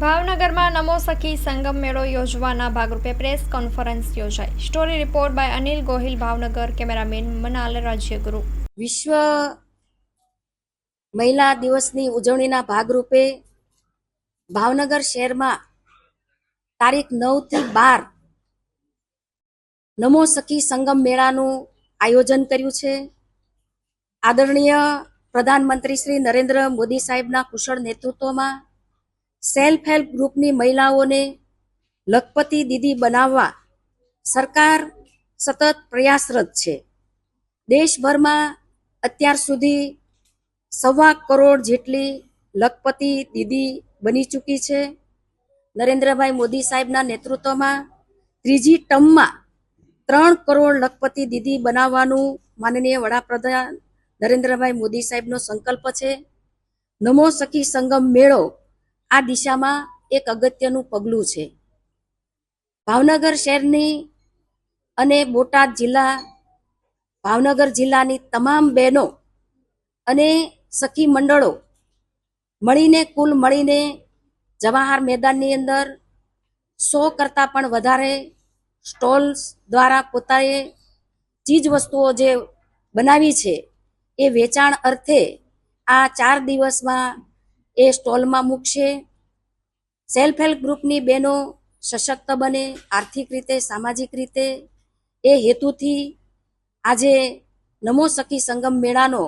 ભાવનગરમાં નમો સખી સંગમ મેળો યોજવાના ભાગરૂપે પ્રેસ કોન્ફરન્સ યોજાઈ. Story report by Anil Gohil, Bhavnagar cameraman Manal Rajyaguru. વિશ્વ મહિલા દિવસની ઉજવણીના ભાગરૂપે ભાવનગર શહેરમાં તારીખ નવથી બાર નમો સખી સંગમ મેળાનું આયોજન કર્યું છે. આદરણીય પ્રધાનમંત્રી શ્રી નરેન્દ્ર મોદી સાહેબના કુશળ નેતૃત્વમાં સેલ્ફ હેલ્પ ગ્રુપની મહિલાઓને લખપતિ દીદી બનાવવા સરકાર સતત પ્રયાસરત છે. દેશભરમાં અત્યાર સુધી સવા કરોડ જેટલી લખપતિ દીદી બની ચૂકી છે. નરેન્દ્રભાઈ મોદી સાહેબના નેતૃત્વમાં ત્રીજી ટર્મમાં ત્રણ કરોડ લખપતિ દીદી બનાવવાનું માનનીય વડાપ્રધાન નરેન્દ્રભાઈ મોદી સાહેબનો સંકલ્પ છે. નમો સખી સંગમ મેળો આ દિશામાં એક અગત્યનું પગલું છે. ભાવનગર શહેરની અને બોટાદ જિલ્લા, ભાવનગર જિલ્લાની તમામ બહેનો અને સખી મંડળો મળીને, કુલ મળીને જવાહર મેદાનની અંદર સો કરતાં પણ વધારે સ્ટોલ્સ દ્વારા પોતાએ ચીજ વસ્તુઓ જે બનાવી છે, એ વેચાણ અર્થે આ ચાર દિવસમાં એ સ્ટોલમાં મૂકશે. સેલ્ફ હેલ્પ ગ્રુપની બહેનો સશક્ત બને, આર્થિક રીતે, સામાજિક રીતે. એ હેતુથી આજે નમો સખી સંગમ મેળાનો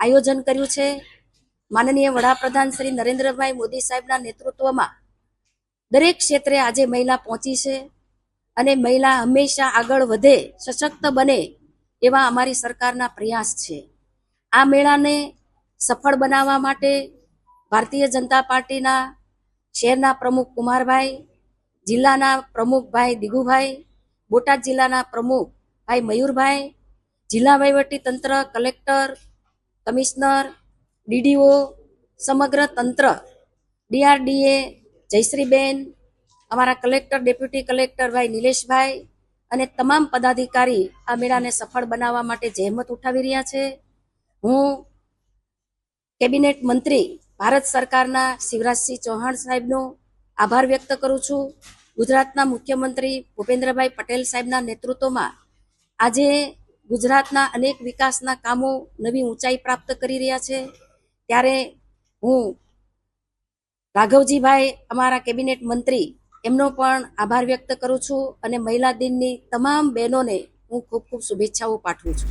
આયોજન કર્યું છે. માનનીય વડાપ્રધાન શ્રી નરેન્દ્રભાઈ મોદી સાહેબના નેતૃત્વમાં દરેક ક્ષેત્રે આજે મહિલા પહોંચી છે અને મહિલા હંમેશા આગળ વધે, સશક્ત બને એવા અમારી સરકારના પ્રયાસ છે. આ મેળાને સફળ બનાવવા માટે ભારતીય જનતા પાર્ટીના શહેરના પ્રમુખ કુમારભાઈ, જિલ્લાના પ્રમુખ ભાઈ દિગુભાઈ, બોટાદ જિલ્લાના પ્રમુખ ભાઈ મયુરભાઈ, જિલ્લા વહીવટી તંત્ર કલેક્ટર, કમિશનર, ડીડીઓ, સમગ્ર તંત્ર, ડીઆરડીએ, જયશ્રીબેન, અમારા કલેક્ટર, ડેપ્યુટી કલેક્ટર ભાઈ નિલેશભાઈ અને તમામ પદાધિકારી આ મેળાને સફળ બનાવવા માટે જહેમત ઉઠાવી રહ્યા છે. હું કેબિનેટ મંત્રી ભારત સરકારના શિવરાજસિંહ ચૌહાણ સાહેબનો આભાર વ્યક્ત કરું છું. ગુજરાતના મુખ્યમંત્રી ભૂપેન્દ્રભાઈ પટેલ સાહેબના નેતૃત્વમાં આજે ગુજરાતના અનેક વિકાસના કામો નવી ઊંચાઈ પ્રાપ્ત કરી રહ્યા છે. ત્યારે હું રાઘવજીભાઈ અમારા કેબિનેટ મંત્રી એમનો પણ આભાર વ્યક્ત કરું છું અને મહિલા દિનની તમામ બહેનોને હું ખૂબ ખૂબ શુભેચ્છાઓ પાઠવું છું.